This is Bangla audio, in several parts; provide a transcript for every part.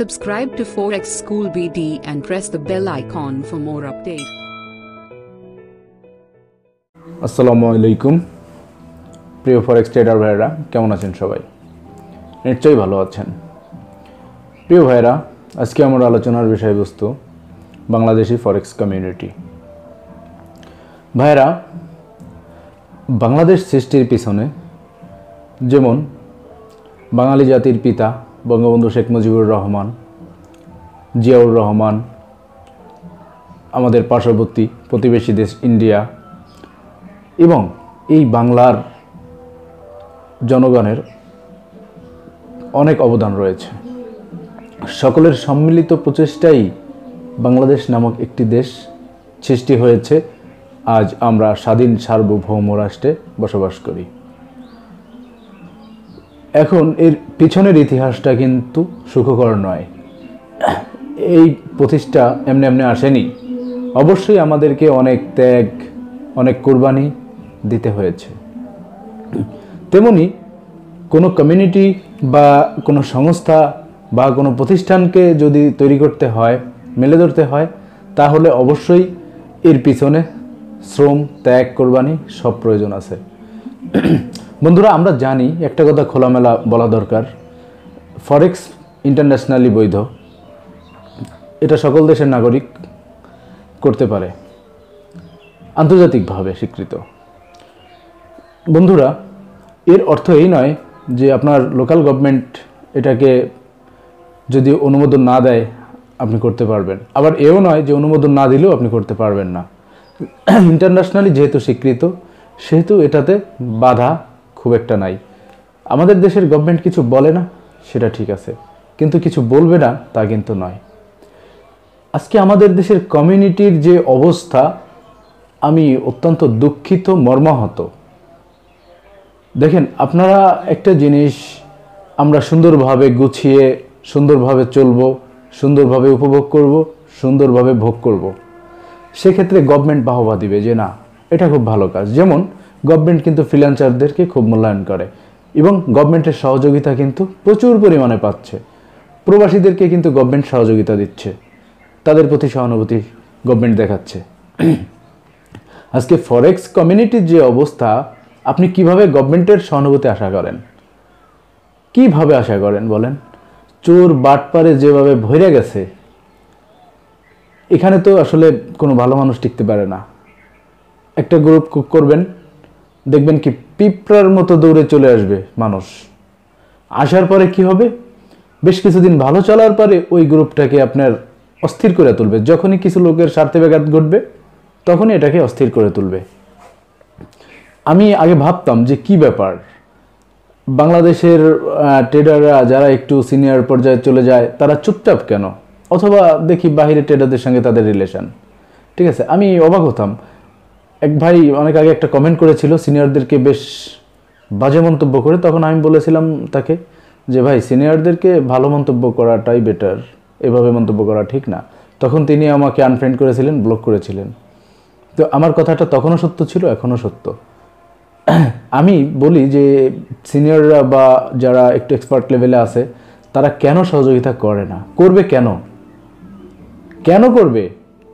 Subscribe to Forex School BD and press the bell icon for more updates. আসসালামু আলাইকুম প্রিয় ফরেক্স ট্রেডার ভাইয়েরা কেমন আছেন সবাই? নিশ্চয়ই ভালো আছেন। প্রিয় ভাইয়েরা আজকে আমার আলোচনার বিষয়বস্তু বাংলাদেশি ফরেক্স কমিউনিটি ভাইয়েরা বাংলাদেশ সৃষ্টির পিছনে যেমন বাঙালি জাতির পিতা বঙ্গবন্ধু শেখ মুজিবুর রহমান, জিয়াউর রহমান, আমাদের পার্শ্ববর্তী প্রতিবেশী দেশ ইন্ডিয়া এবং এই বাংলার জনগণের অনেক অবদান রয়েছে। সকলের সম্মিলিত প্রচেষ্টাই বাংলাদেশ নামক একটি দেশ সৃষ্টি হয়েছে। আজ আমরা স্বাধীন সার্বভৌম রাষ্ট্রে বসবাস করি। এখন এর পিছনের ইতিহাসটা কিন্তু সুখকর নয়। এই প্রতিষ্ঠা এমনি এমনি আসেনি। অবশ্যই আমাদেরকে অনেক ত্যাগ, অনেক কোরবানি দিতে হয়েছে। তেমনি কোনো কমিউনিটি বা কোনো সংস্থা বা কোনো প্রতিষ্ঠানকে যদি তৈরি করতে হয়, মেলে ধরতে হয়, তাহলে অবশ্যই এর পিছনে শ্রম, ত্যাগ, কোরবানি সব প্রয়োজন আছে। বন্ধুরা, আমরা জানি একটা কথা খোলামেলা বলা দরকার। ফরেক্স ইন্টারন্যাশনালি বৈধ। এটা সকল দেশের নাগরিক করতে পারে। আন্তর্জাতিকভাবে স্বীকৃত। বন্ধুরা, এর অর্থ এই নয় যে আপনার লোকাল গভর্নমেন্ট এটাকে যদি অনুমোদন না দেয়, আপনি করতে পারবেন। আবার এও নয় যে অনুমোদন না দিলেও আপনি করতে পারবেন না। ইন্টারন্যাশনালি যেহেতু স্বীকৃত সেহেতু এটাতে বাধা খুব একটা নাই। আমাদের দেশের গভর্নমেন্ট কিছু বলে না, সেটা ঠিক আছে। কিন্তু কিছু বলবে না, তা কিন্তু নয়। আজকে আমাদের দেশের কমিউনিটির যে অবস্থা, আমি অত্যন্ত দুঃখিত, মর্মাহত। দেখেন, আপনারা একটা জিনিস আমরা সুন্দরভাবে গুছিয়ে, সুন্দরভাবে চলব, সুন্দরভাবে উপভোগ করব, সুন্দরভাবে ভোগ করব। সেক্ষেত্রে গভর্নমেন্ট বাহবা দিবে যে না এটা খুব ভালো কাজ। যেমন গভর্নমেন্ট কিন্তু ফ্রিল্যান্সারদেরকে খুব মূল্যায়ন করে এবং গভর্নমেন্টের সহযোগিতা কিন্তু প্রচুর পরিমাণে পাচ্ছে। প্রবাসীদেরকে কিন্তু গভর্নমেন্ট সহযোগিতা দিচ্ছে। তাদের প্রতি সহানুভূতি গভর্নমেন্ট দেখাচ্ছে। আজকে ফরেক্স কমিউনিটির যে অবস্থা, আপনি কীভাবে গভর্নমেন্টের সহানুভূতি আশা করেন? কীভাবে আশা করেন বলেন? চোর বাটপারে যেভাবে ভরে গেছে, এখানে তো আসলে কোনো ভালো মানুষ টিকতে পারে না। একটা গ্রুপ কুক করবেন, দেখবেন কি পিঁপড়ার মতো দৌড়ে চলে আসবে মানুষ। আসার পরে কি হবে? বেশ কিছুদিন ভালো চলার পরে ওই গ্রুপটাকে আপনার অস্থির করে তুলবে। যখনই কিছু লোকের স্বার্থে ব্যাঘাত ঘটবে, তখনই এটাকে অস্থির করে তুলবে। আমি আগে ভাবতাম যে কি ব্যাপার? বাংলাদেশের ট্রেডাররা যারা একটু সিনিয়র পর্যায়ে চলে যায়, তারা চুপচাপ কেন? অথবা দেখি বাহিরে ট্রেডারদের সঙ্গে তাদের রিলেশন ঠিক আছে, আমি অবাক হতাম। এক ভাই অনেক আগে একটা কমেন্ট করেছিল সিনিয়রদেরকে বেশ বাজে মন্তব্য করে, তখন আমি বলেছিলাম তাকে যে, ভাই সিনিয়রদেরকে ভালো মন্তব্য করাটাই বেটার এভাবে মন্তব্য করা ঠিক না। তখন তিনি আমাকে আনফ্রেন্ড করেছিলেন ব্লক করেছিলেন। তো আমার কথাটা তখনও সত্য ছিল, এখনও সত্য। আমি বলি যে সিনিয়ররা বা যারা একটু এক্সপার্ট লেভেলে আছে, তারা কেন সহযোগিতা করে না? করবে কেন? কেন করবে?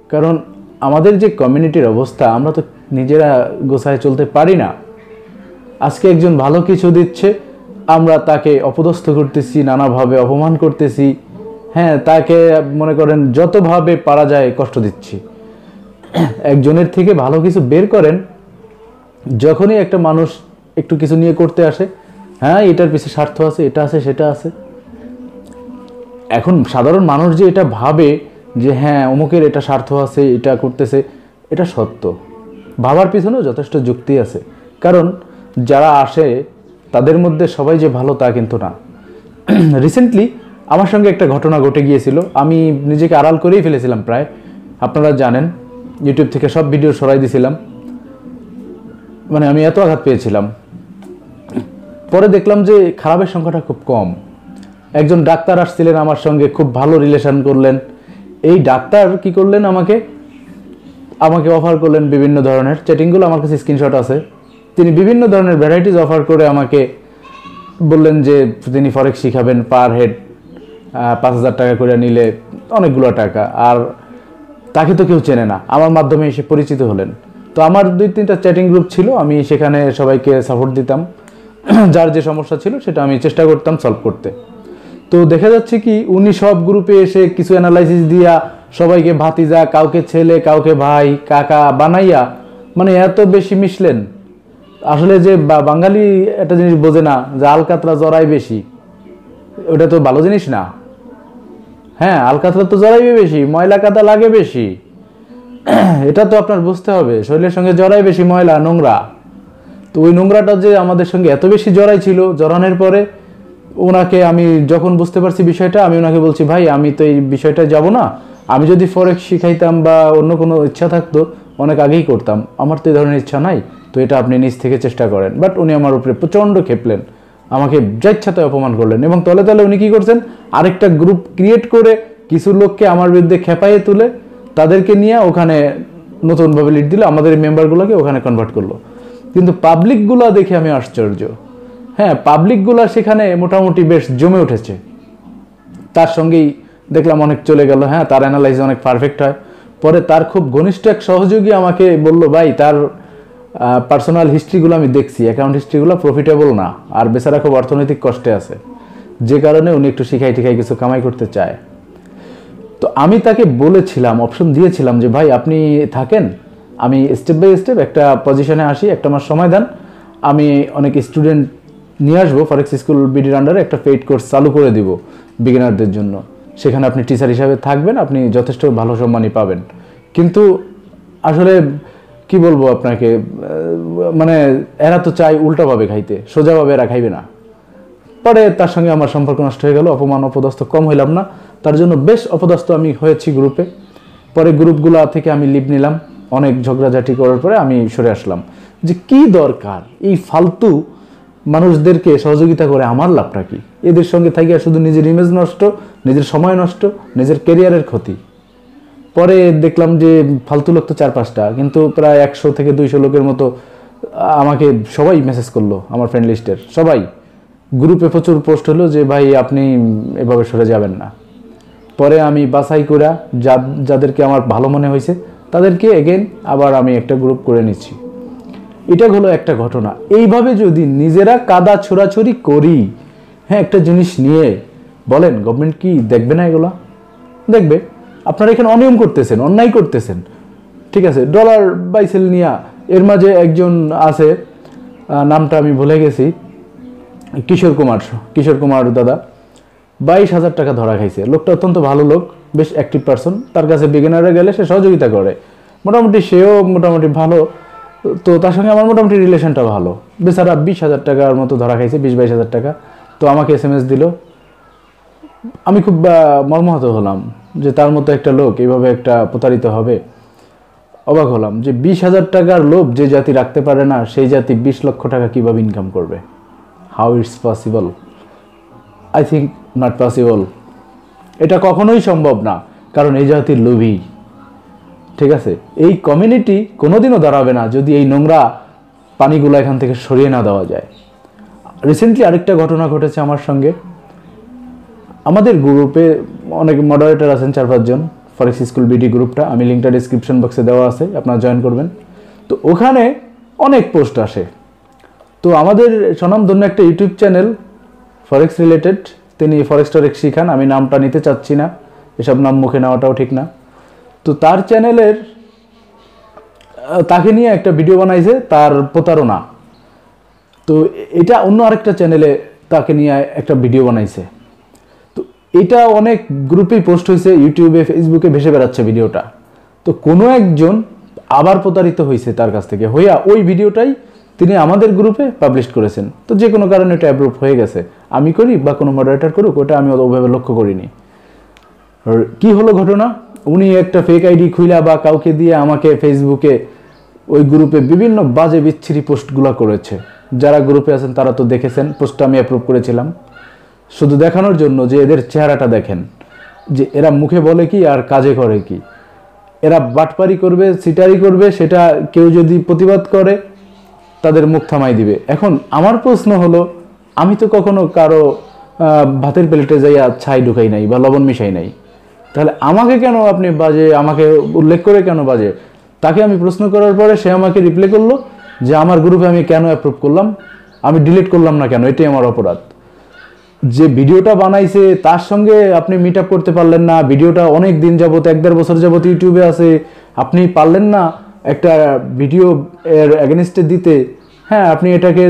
কারণ আমাদের যে কমিউনিটির অবস্থা, আমরা তো নিজেরা গোছায় চলতে পারি না। আজকে একজন ভালো কিছু দিচ্ছে, আমরা তাকে অপদস্থ করতেছি, নানাভাবে অপমান করতেছি। হ্যাঁ তাকে মনে করেন যতভাবে পারা যায় কষ্ট দিচ্ছি। একজনের থেকে ভালো কিছু বের করেন, যখনই একটা মানুষ একটু কিছু নিয়ে করতে আসে হ্যাঁ এটার পিছিয়ে স্বার্থ আছে, এটা আছে, সেটা আছে। এখন সাধারণ মানুষ যে এটা ভাবে যে হ্যাঁ অমুকের এটা স্বার্থ আছে, এটা করতেছে, এটা সত্য। ভাবার পিছনেও যথেষ্ট যুক্তি আছে। কারণ যারা আসে, তাদের মধ্যে সবাই যে ভালো তা কিন্তু না। রিসেন্টলি আমার সঙ্গে একটা ঘটনা ঘটে গিয়েছিল। আমি নিজেকে আড়াল করেই ফেলেছিলাম প্রায়। আপনারা জানেন ইউটিউব থেকে সব ভিডিও সরাই দিয়েছিলাম মানে আমি এত আঘাত পেয়েছিলাম। পরে দেখলাম যে খারাপের সংখ্যাটা খুব কম। একজন ডাক্তার আসছিলেন আমার সঙ্গে, খুব ভালো রিলেশন করলেন। এই ডাক্তার কি করলেন আমাকে আমাকে অফার করলেন বিভিন্ন ধরনের। চ্যাটিংগুলো আমার কাছে স্ক্রিনশট আছে। তিনি বিভিন্ন ধরনের ভ্যারাইটিস অফার করে আমাকে বললেন যে, তিনি ফরেক্স শিখাবেন পার হেড পাঁচ হাজার টাকা করে নিলে অনেকগুলো টাকা। আর তাকে তো কেউ চেনে না। আমার মাধ্যমে এসে পরিচিত হলেন। তো আমার দুই তিনটা চ্যাটিং গ্রুপ ছিল, আমি সেখানে সবাইকে সাপোর্ট দিতাম। যার যে সমস্যা ছিল, সেটা আমি চেষ্টা করতাম সলভ করতে। তো দেখা যাচ্ছে কি, উনি সব গ্রুপে এসে কিছু অ্যানালাইসিস দিয়া সবাইকে ভাতিজা, কাউকে ছেলে, কাউকে ভাই, কাকা বানাইয়া মানে এত বেশি মিশলেন। আসলে যে বাঙালি একটা জিনিস বোঝে না যে আলকাতরা জড়াই বেশি। ওটা তো ভালো জিনিস না। হ্যাঁ আলকাতরা তো জড়াইবে বেশি, ময়লা কাদা লাগে বেশি। এটা তো আপনার বুঝতে হবে, শরীরের সঙ্গে জড়াই বেশি ময়লা, নোংরা। তো ওই নোংরাটা যে আমাদের সঙ্গে এত বেশি জড়াই ছিল, জড়ানোর পরে ওনাকে আমি যখন বুঝতে পারছি বিষয়টা, আমি ওনাকে বলছি, ভাই, আমি তো এই বিষয়টা যাব না আমি যদি ফরেক্স শিখাইতাম বা অন্য কোনো ইচ্ছা থাকতো, অনেক আগেই করতাম। আমার তো এই ধরনের ইচ্ছা নাই, তো এটা আপনি নিজ থেকে চেষ্টা করেন। বাট উনি আমার উপরে প্রচণ্ড খেপলেন। আমাকে যা ইচ্ছা তাই অপমান করলেন এবং তলে তলে উনি কী করছেন? আরেকটা গ্রুপ ক্রিয়েট করে কিছু লোককে আমার বিরুদ্ধে খেপাইয়ে তুলে, তাদেরকে নিয়ে ওখানে নতুনভাবে লিড দিলে, আমাদের মেম্বারগুলোকে ওখানে কনভার্ট করল। কিন্তু পাবলিকগুলো দেখে আমি আশ্চর্য। হ্যাঁ পাবলিকগুলো সেখানে মোটামুটি বেশ জমে উঠেছে। তার সঙ্গেই দেখলাম অনেক চলে গেল হ্যাঁ তার অ্যানালাইজ অনেক পারফেক্ট হয়। পরে তার খুব ঘনিষ্ঠ এক সহযোগী আমাকে বলল, ভাই, তার পার্সোনাল হিস্ট্রিগুলো আমি দেখছি অ্যাকাউন্ট হিস্ট্রিগুলো প্রফিটেবল না, আর বেচারা খুব অর্থনৈতিক কষ্টে আছে। যে কারণে উনি একটু শিখাই টিখাই কিছু কামাই করতে চায়। তো আমি তাকে বলেছিলাম অপশন দিয়েছিলাম যে, ভাই, আপনি থাকেন, আমি স্টেপ বাই স্টেপ একটা পজিশনে আসি, একটা মাস সময় দেন, আমি অনেক স্টুডেন্ট নিয়ে আসব ফরেক্স স্কুল বিডির আন্ডারে একটা পেইড কোর্স চালু করে দিব বিগিনারদের জন্য। সেখানে আপনি টিচার হিসাবে থাকবেন, আপনি যথেষ্ট ভালো সম্মানই পাবেন। কিন্তু আসলে কি বলব আপনাকে মানে এরা তো চাই উল্টাভাবে খাইতে, সোজাভাবে এরা খাইবে না। পরে তার সঙ্গে আমার সম্পর্ক নষ্ট হয়ে গেল, অপমান অপদস্থ কম হইলাম না। তার জন্য বেশ অপদস্থ আমি হয়েছি গ্রুপে। পরে গ্রুপগুলা থেকে আমি লিভ নিলাম। অনেক ঝগড়াঝাটি করার পরে আমি সরে আসলাম। যে কি দরকার? এই ফালতু মানুষদেরকে সহযোগিতা করে আমার লাভটা কি? এদের সঙ্গে থাকিয়া শুধু নিজের ইমেজ নষ্ট, নিজের সময় নষ্ট, নিজের কেরিয়ারের ক্ষতি। পরে দেখলাম যে ফালতু লোক তো চার পাঁচটা, কিন্তু প্রায় একশো থেকে দুইশো লোকের মতো আমাকে সবাই মেসেজ করল আমার ফ্রেন্ড লিস্টের সবাই। গ্রুপে প্রচুর পোস্ট হলো যে, ভাই, আপনি এভাবে সরে যাবেন না। পরে আমি বাছাই করে যাদেরকে আমার ভালো মনে হয়েছে তাদেরকে এগেন আবার আমি একটা গ্রুপ করে নিচ্ছি। এটা হলো একটা ঘটনা। এইভাবে যদি নিজেরা কাদা ছোড়াছড়ি করি হ্যাঁ একটা জিনিস নিয়ে, বলেন গভর্নমেন্ট কি দেখবে না এগুলা? দেখবে। আপনারা এখানে অনিয়ম করতেছেন, অন্যায় করতেছেন। ঠিক আছে ডলার বাইসেল নিয়া, এর মাঝে একজন আছে নামটা আমি ভুলে গেছি। কিশোর কুমার কিশোর কুমার দাদা। বাইশ হাজার টাকা ধরা খাইছে। লোকটা অত্যন্ত ভালো লোক, বেশ অ্যাক্টিভ পারসন তার কাছে বিগিনারে গেলে সে সহযোগিতা করে। মোটামুটি সেও মোটামুটি ভালো। তো তার সঙ্গে আমার মোটামুটি রিলেশনটা ভালো। বেচারা বিশ হাজার টাকার মতো ধরা খাইছে, বিশ বাইশ হাজার টাকা। তো আমাকে এস এম এস দিল। আমি খুব মর্মাহত হলাম যে তার মতো একটা লোক এইভাবে একটা প্রতারিত হবে। অবাক হলাম যে বিশ হাজার টাকার লোভ যে জাতি রাখতে পারে না, সেই জাতি বিশ লক্ষ টাকা কীভাবে ইনকাম করবে? How it's possible I think not possible এটা কখনোই সম্ভব না, কারণ এই জাতির লোভী। ঠিক আছে? এই কমিউনিটি কোনোদিনও দাঁড়াবে না যদি এই নোংরা পানিগুলো এখান থেকে সরিয়ে না দেওয়া যায়। রিসেন্টলি আরেকটা ঘটনা ঘটেছে আমার সঙ্গে। আমাদের গ্রুপে অনেক মডারেটার আছেন চার পাঁচজন ফরেক্স স্কুল বিডি গ্রুপটা আমি লিঙ্কটা ডিসক্রিপশন বক্সে দেওয়া আছে, আপনারা জয়েন করবেন। তো ওখানে অনেক পোস্ট আসে। তো আমাদের স্বনামধন্য একটা ইউটিউব চ্যানেল ফরেক্স রিলেটেড তিনি ফরেক্স টরেক্স শিখান। আমি নামটা নিতে চাচ্ছি না। এসব নাম মুখে নেওয়াটাও ঠিক না। তো তার চ্যানেলের তাকে নিয়ে একটা ভিডিও বানাইছে তার প্রতারণা। তো এটা অন্য আরেকটা চ্যানেলে তাকে নিয়ে একটা ভিডিও বানাইছে। তো এটা অনেক গ্রুপেই পোস্ট হয়েছে ইউটিউবে ফেসবুকে ভেসে বেড়াচ্ছে ভিডিওটা তো কোনো একজন আবার প্রতারিত হয়েছে তার কাছ থেকে, হইয়া ওই ভিডিওটাই তিনি আমাদের গ্রুপে পাবলিশ করেছেন। তো যে কোনো কারণে এটা অ্যাপ্রুভ হয়ে গেছে। আমি করি বা কোনো মডারেটার করুক, ওটা আমি ওভাবে লক্ষ্য করিনি। কি হলো ঘটনা? উনি একটা ফেক আইডি খুইলা বা কাউকে দিয়ে আমাকে ফেসবুকে ওই গ্রুপে বিভিন্ন বাজে বিচ্ছিরি পোস্টগুলো করেছে। যারা গ্রুপে আছেন তারা তো দেখেছেন, পোস্টটা আমি অ্যাপ্রুভ করেছিলাম। শুধু দেখানোর জন্য যে এদের চেহারাটা দেখেন, যে এরা মুখে বলে কি আর কাজে করে কি। এরা বাটপারি করবে, সিটারি করবে, সেটা কেউ যদি প্রতিবাদ করে, তাদের মুখ থামাই দিবে। এখন আমার প্রশ্ন হলো, আমি তো কখনো কারও ভাতের প্লেটে যাইয়া ছাই ঢুকাই নাই বা লবণ মিশাই নাই। তাহলে আমাকে কেন আপনি বাজে, আমাকে উল্লেখ করে কেন বাজে? তাকে আমি প্রশ্ন করার পরে সে আমাকে রিপ্লাই করল যে আমার গ্রুপে আমি কেন অ্যাপ্রুভ করলাম? আমি ডিলিট করলাম না কেন? এটাই আমার অপরাধ। যে ভিডিওটা বানাইছে, তার সঙ্গে আপনি মিট আপ করতে পারলেন না। ভিডিওটা অনেক দিন যাবত, এক দেড় বছর যাবত ইউটিউবে আছে। আপনি পারলেন না একটা ভিডিও এর অ্যাগেনিস্টে দিতে। হ্যাঁ আপনি এটাকে,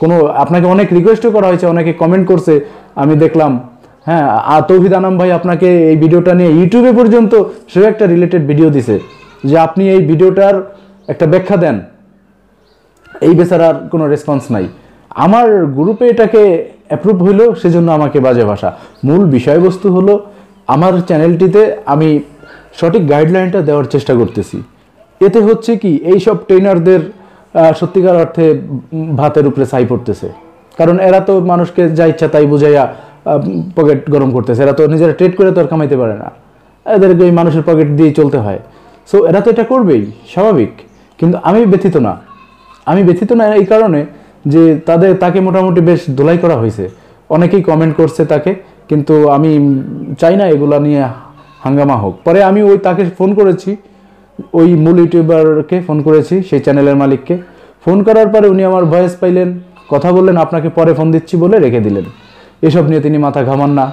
কোনো, আপনাকে অনেক রিকোয়েস্টও করা হয়েছে, অনেকে কমেন্ট করছে। আমি দেখলাম হ্যাঁ আর তৌহিদ আনাম ভাই আপনাকে এই ভিডিওটা নিয়ে ইউটিউবে পর্যন্ত সেও একটা রিলেটেড ভিডিও দিছে, যে আপনি এই ভিডিওটার একটা ব্যাখ্যা দেন। এই বেচারার কোনো রেসপন্স নাই। আমার গ্রুপে এটাকে অ্যাপ্রুভ হইল, সেজন্য আমাকে বাজে ভাষা। মূল বিষয়বস্তু হলো, আমার চ্যানেলটিতে আমি সঠিক গাইডলাইনটা দেওয়ার চেষ্টা করতেছি। এতে হচ্ছে কি এই সব ট্রেনারদের সত্যিকার অর্থে ভাতের উপরে ছাই পড়তেছে। কারণ এরা তো মানুষকে যা ইচ্ছা তাই বুঝাইয়া পকেট গরম করতেছে। এরা তো নিজেরা ট্রেড করে তো আর কামাইতে পারে না। এদেরকে ওই মানুষের পকেট দিয়ে চলতে হয়। সো এরা তো এটা করবেই, স্বাভাবিক। কিন্তু আমি ব্যথিত না। আমি ব্যথিত না এই কারণে যে তাদের, তাকে মোটামুটি বেশ ধোলাই করা হয়েছে। অনেকেই কমেন্ট করছে তাকে, কিন্তু আমি চাই না এগুলা নিয়ে হাঙ্গামা হোক। পরে আমি ওই তাকে ফোন করেছি, ওই মূল ইউটিউবারকে ফোন করেছি, সেই চ্যানেলের মালিককে। ফোন করার পরে উনি আমার ভয়েস পাইলেন, কথা বললেন, আপনাকে পরে ফোন দিচ্ছি বলে রেখে দিলেন। এসব নিয়ে তিনি মাথা ঘামান না।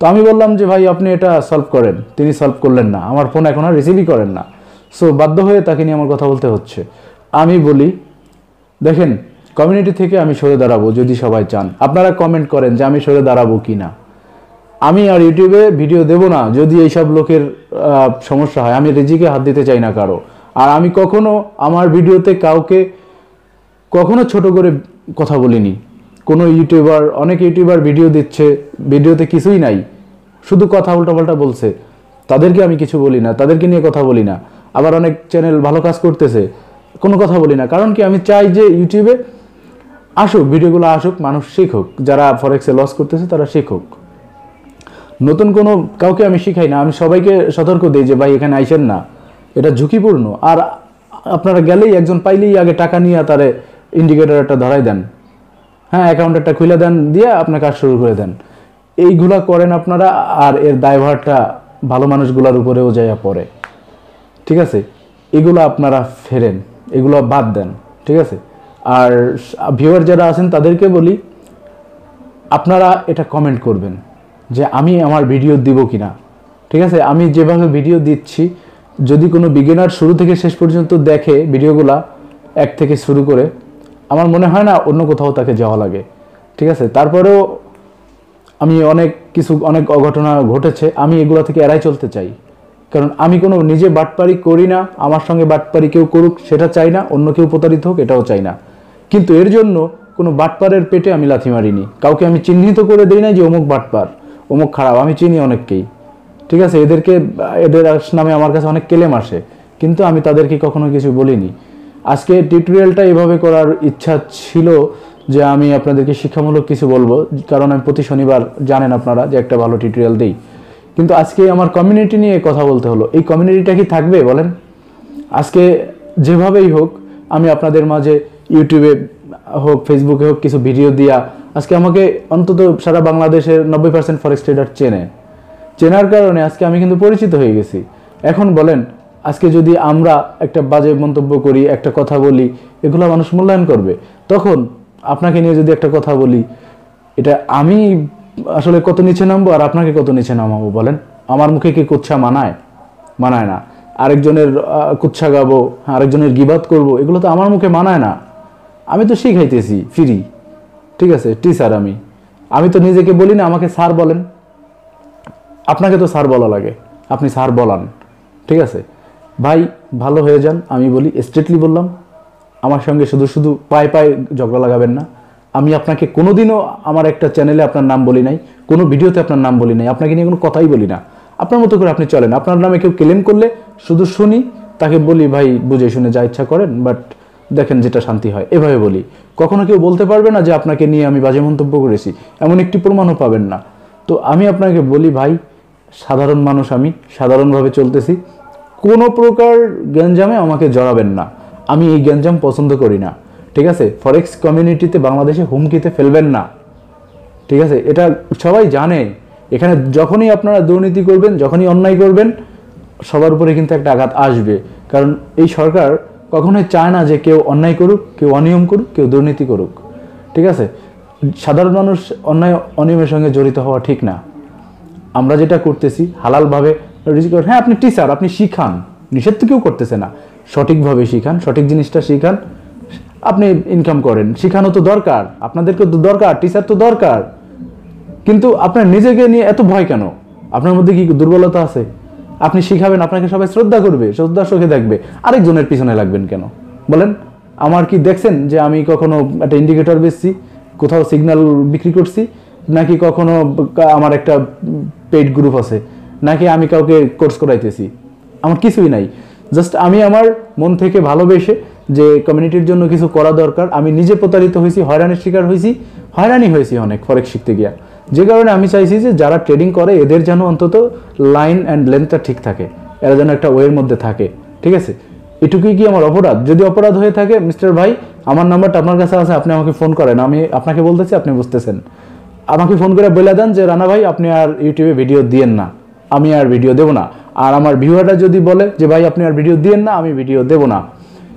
তো আমি বললাম যে, ভাই, আপনি এটা সলভ করেন। তিনি সলভ করলেন না। আমার ফোন এখন আর রিসিভই করেন না। সো বাধ্য হয়ে তাকে নিয়ে আমার কথা বলতে হচ্ছে। আমি বলি, দেখেন কমিউনিটি থেকে আমি সরে দাঁড়াবো যদি সবাই চান। আপনারা কমেন্ট করেন যে, আমি সরে দাঁড়াবো কি না। আমি আর ইউটিউবে ভিডিও দেব না যদি এইসব লোকের সমস্যা হয়। আমি রেজিকে হাত দিতে চাই না কারও। আর আমি কখনো আমার ভিডিওতে কাউকে কখনো ছোট করে কথা বলিনি। কোনো ইউটিউবার অনেক ইউটিউবার ভিডিও দিচ্ছে ভিডিওতে কিছুই নাই। শুধু কথা উল্টাপাল্টা বলছে। তাদেরকে আমি কিছু বলি না, তাদেরকে নিয়ে কথা বলি না। আবার অনেক চ্যানেল ভালো কাজ করতেছে, কোনো কথা বলি না। কারণ কি, আমি চাই যে ইউটিউবে আসুক ভিডিওগুলো আসুক, মানুষ শিখুক। যারা ফরেক্সে লস করতেছে, তারা শিখুক। নতুন কোনো কাউকে আমি শিখাই না। আমি সবাইকে সতর্ক দিই যে, ভাই, এখানে আইসেন না। এটা ঝুঁকিপূর্ণ। আর আপনারা গেলেই একজন পাইলেই আগে টাকা নিয়ে তারে ইন্ডিকেটর একটা ধরাই দেন। হ্যাঁ অ্যাকাউন্ট একটা খুলে দেন, দিয়ে আপনার কাজ শুরু করে দেন। এইগুলা করেন আপনারা, আর এর দায়ভারটা ভালো মানুষগুলোর উপরেও যাইয়া পড়ে। ঠিক আছে? এগুলো আপনারা ফেরেন, এগুলো বাদ দেন, ঠিক আছে? আর ভিউয়ার যারা আছেন, তাদেরকে বলি, আপনারা এটা কমেন্ট করবেন, যে আমি আমার ভিডিও দিব কিনা। ঠিক আছে? আমি যেভাবে ভিডিও দিচ্ছি, যদি কোনো বিগিনার শুরু থেকে শেষ পর্যন্ত দেখে ভিডিওগুলা এক থেকে শুরু করে আমার মনে হয় না অন্য কোথাও তাকে যাওয়া লাগে। ঠিক আছে? তারপরেও আমি অনেক কিছু, অনেক অঘটনা ঘটেছে, আমি এগুলো থেকে এড়াই চলতে চাই। কারণ আমি কোনো নিজে বাটপারি করি না, আমার সঙ্গে বাটপারি কেউ করুক, সেটা চাই না, অন্য কেউ প্রতারিত হোক, এটাও চাই না। কিন্তু এর জন্য কোনো বাটপারের পেটে আমি লাথি মারিনি। কাউকে আমি চিহ্নিত করে দিই না যে অমুক বাটপার, অমুক খারাপ, আমি চিনি অনেককেই। ঠিক আছে? এদেরকে, এদের নামে আমার কাছে অনেক কেলেম আসে। কিন্তু আমি তাদেরকে কখনো কিছু বলিনি। আজকে টিউটোরিয়ালটা এভাবে করার ইচ্ছা ছিল যে আমি আপনাদেরকে শিক্ষামূলক কিছু বলব, কারণ আমি প্রতি শনিবার জানেন আপনারা যে একটা ভালো টিউটোরিয়াল দিই। কিন্তু আজকে আমার কমিউনিটি নিয়ে কথা বলতে হলো। এই কমিউনিটিটা কি থাকবে বলেন? আজকে যেভাবেই হোক, আমি আপনাদের মাঝে ইউটিউবে হোক ফেসবুকে হোক কিছু ভিডিও দিয়া আজকে আমাকে অন্তত সারা বাংলাদেশের নব্বই পার্সেন্ট ফরেক্স ট্রেডার চেনে। চেনার কারণে আজকে আমি কিন্তু পরিচিত হয়ে গেছি। এখন বলেন আজকে যদি আমরা একটা বাজে মন্তব্য করি, একটা কথা বলি, এগুলো মানুষ মূল্যায়ন করবে। তখন আপনাকে নিয়ে যদি একটা কথা বলি, এটা আমি আসলে কত নিচে নামবো আর আপনাকে কত নিচে নামাবো বলেন? আমার মুখে কি কুচ্ছা মানায়? মানায় না। আরেকজনের কুচ্ছা গাবো, আরেকজনের গিবাদ করব, এগুলো তো আমার মুখে মানায় না। আমি তো শিখাইতেছি ফ্রি ঠিক আছে টিচার আমি। আমি তো নিজেকে বলি না, আমাকে স্যার বলেন। আপনাকে তো স্যার বলা লাগে। আপনি স্যার বলান। ঠিক আছে? ভাই, ভালো হয়ে যান, আমি বলি স্ট্রেটলি বললাম। আমার সঙ্গে শুধু শুধু পায়ে পায়ে ঝগড়া লাগাবেন না। আমি আপনাকে কোনোদিনও আমার একটা চ্যানেলে আপনার নাম বলি নাই, কোনো ভিডিওতে আপনার নাম বলি নাই, আপনাকে নিয়ে কোনো কথাই বলি না। আপনার মতো করে আপনি চলেন, আপনার নামে কেউ ক্লেম করলে শুধু শুনি, তাকে বলি, ভাই, বুঝে শুনে যা ইচ্ছা করেন বাট দেখেন যেটা শান্তি হয়। এভাবে বলি। কখনো কেউ বলতে পারবে না যে আপনাকে নিয়ে আমি বাজে মন্তব্য করেছি, এমন একটি প্রমাণও পাবেন না। তো আমি আপনাকে বলি, ভাই, সাধারণ মানুষ আমি, সাধারণভাবে চলতেছি। কোনো প্রকার গ্যাঞ্জামে আমাকে জড়াবেন না। আমি এই গ্যাঞ্জাম পছন্দ করি না। ঠিক আছে? ফরেক্স কমিউনিটিতে বাংলাদেশে হুমকিতে ফেলবেন না। ঠিক আছে? এটা সবাই জানে। এখানে যখনই আপনারা দুর্নীতি করবেন, যখনই অন্যায় করবেন, সবার উপরে কিন্তু একটা আঘাত আসবে। কারণ এই সরকার কখনোই চায় না যে কেউ অন্যায় করুক, কেউ অনিয়ম করুক, কেউ দুর্নীতি করুক। ঠিক আছে? সাধারণ মানুষ অন্যায়, অনিয়মের সঙ্গে জড়িত হওয়া ঠিক না। আমরা যেটা করতেছি, হালালভাবে হ্যাঁ আপনি টিচার আপনি শিখান। নিষেধ তো কেউ করতেছে না। সঠিকভাবে শিখান, সঠিক জিনিসটা শিখান। আপনি ইনকাম করেন, শিখানো তো দরকার আপনাদেরকে তো দরকার টিচার তো দরকার। কিন্তু আপনার নিজেকে নিয়ে এত ভয় কেন? আপনার মধ্যে কি দুর্বলতা আছে? আপনি শিখাবেন, আপনাকে সবাই শ্রদ্ধা করবে, শ্রদ্ধা চোখে দেখবে, আরেকজনের পিছনে লাগবেন কেন? বলেন, আমার কি দেখছেন যে আমি কখনো একটা ইন্ডিকেটর বেচছি, কোথাও সিগন্যাল বিক্রি করছি, নাকি কখনো আমার একটা পেইড গ্রুপ আছে? নাকি আমি কাউকে কোর্স করাইতেছি? আমার কিছুই নাই। জাস্ট আমি আমার মন থেকে ভালোবেসে যে কমিউনিটির জন্য কিছু করা দরকার, আমি নিজে প্রতারিত হয়েছি, হয়রানির শিকার হয়েছি, হয়রানি হয়েছি অনেক ফরেক্স শিখতে গিয়া। যে কারণে আমি চাইছি যে যারা ট্রেডিং করে, এদের যেন অন্তত লাইন অ্যান্ড লেন্থটা ঠিক থাকে। এরা যেন একটা ওয়ের মধ্যে থাকে। ঠিক আছে? এটুকুই কি আমার অপরাধ? যদি অপরাধ হয়ে থাকে মিস্টার ভাই, আমার নাম্বারটা আপনার কাছে আছে, আপনি আমাকে ফোন করেন। আমি আপনাকে বলতেছি, আপনি বুঝতেছেন। আমাকে ফোন করে বলে দেন যে, রানা ভাই, আপনি আর ইউটিউবে ভিডিও দিয়েন না। আমি আর ভিডিও দেবো না। আর আমার ভিউয়াররা যদি বলে যে, ভাই, আপনি আর ভিডিও দিয়েন না, আমি ভিডিও দেবো না।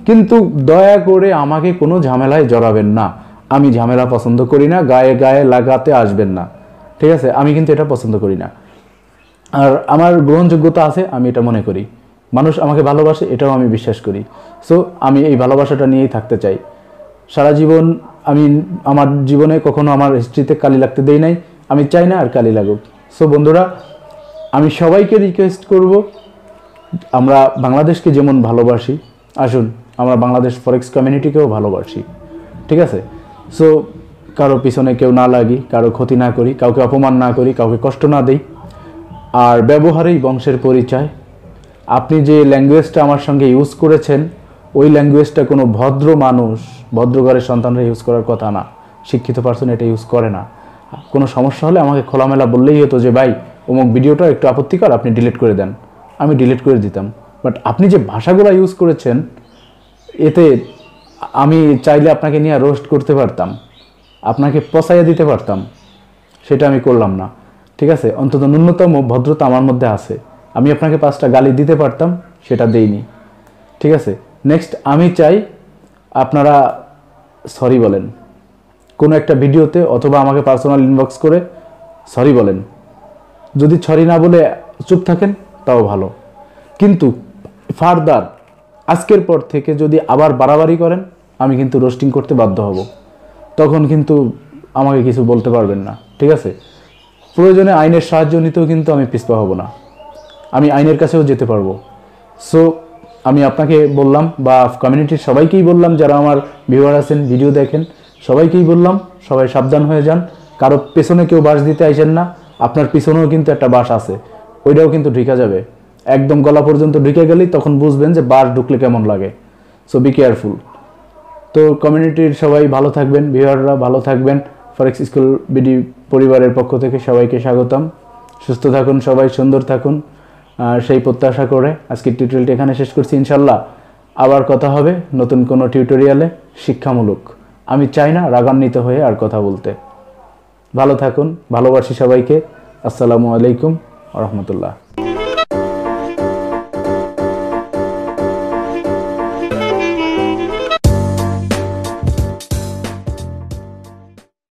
কিন্তু দয়া করে আমাকে কোনো ঝামেলায় জড়াবেন না। আমি ঝামেলা পছন্দ করি না, গায়ে গায়ে লাগাতে আসবেন না। ঠিক আছে? আমি কিন্তু এটা পছন্দ করি না। আর আমার গ্রহণযোগ্যতা আছে, আমি এটা মনে করি। মানুষ আমাকে ভালোবাসে, এটাও আমি বিশ্বাস করি। সো আমি এই ভালোবাসাটা নিয়েই থাকতে চাই। সারা জীবন আমি, আমার জীবনে কখনো আমার হিস্ট্রিতে কালি লাগতে দেই নাই। আমি চাই না আর কালি লাগুক। সো বন্ধুরা আমি সবাইকে রিকোয়েস্ট করব, আমরা বাংলাদেশকে যেমন ভালোবাসি, আসুন, আমরা বাংলাদেশ ফরেক্স কমিউনিটিকেও ভালোবাসি, ঠিক আছে? সো কারও পিছনে কেউ না লাগি, কারও ক্ষতি না করি, কাউকে অপমান না করি, কাউকে কষ্ট না দেই। আর ব্যবহারেই বংশের পরিচয়। আপনি যে ল্যাঙ্গুয়েজটা আমার সঙ্গে ইউজ করেছেন, ওই ল্যাঙ্গুয়েজটা কোনো ভদ্র মানুষ, ভদ্র ঘরের সন্তানরা ইউজ করার কথা না। শিক্ষিত পার্সন এটা ইউজ করে না। কোনো সমস্যা হলে আমাকে খোলামেলা বললেই হতো যে, ভাই অমুক ভিডিওটা একটু আপত্তিকর, আপনি ডিলিট করে দেন। আমি ডিলিট করে দিতাম। বাট আপনি যে ভাষাগুলো ইউজ করেছেন, এতে আমি চাইলে আপনাকে নিয়ে রোস্ট করতে পারতাম। আপনাকে পচাইয়া দিতে পারতাম। সেটা আমি করলাম না। ঠিক আছে? অন্তত ন্যূনতম ভদ্রতা আমার মধ্যে আছে। আমি আপনাকে পাঁচটা গালি দিতে পারতাম, সেটা দেইনি। ঠিক আছে? নেক্সট আমি চাই আপনারা সরি বলেন। কোনো একটা ভিডিওতে অথবা আমাকে পার্সোনাল ইনবক্স করে সরি বলেন। যদি ছড়ি না বলে চুপ থাকেন, তাও ভালো। কিন্তু ফার্দার, আজকের পর থেকে যদি আবার বাড়াবাড়ি করেন, আমি কিন্তু রোস্টিং করতে বাধ্য হব। তখন কিন্তু আমাকে কিছু বলতে পারবেন না, ঠিক আছে? প্রয়োজনে আইনের সাহায্য নিতেও কিন্তু আমি পিছপা হব না। আমি আইনের কাছেও যেতে পারব। সো আমি আপনাকে বললাম বা কমিউনিটির সবাইকেই বললাম, যারা আমার ভিউয়ার আছেন ভিডিও দেখেন, সবাইকেই বললাম, সবাই সাবধান হয়ে যান। কারও পেছনে কেউ বাস দিতে আইসেন না। আপনার পিছনেও কিন্তু একটা বাস আছে। ওইটাও কিন্তু ঢুকা যাবে। একদম গলা পর্যন্ত ঢুকে গেলেই তখন বুঝবেন যে বাস ঢুকলে কেমন লাগে। সো বি কেয়ারফুল তো কমিউনিটির সবাই ভালো থাকবেন ভিউয়াররা ভালো থাকবেন। ফরেক্স স্কুল বিডি পরিবারের পক্ষ থেকে সবাইকে স্বাগতম। সুস্থ থাকুন সবাই, সুন্দর থাকুন। সেই প্রত্যাশা করে আজকের টিউটোরিয়ালটি এখানে শেষ করছি ইনশাল্লাহ আবার কথা হবে নতুন কোনো টিউটোরিয়ালে শিক্ষামূলক। আমি চাই না রাগান্বিত হয়ে আর কথা বলতে। ভালো থাকুন ভালোবাসি সবাইকে। আসসালামু আলাইকুম রহমতুল্লাহ।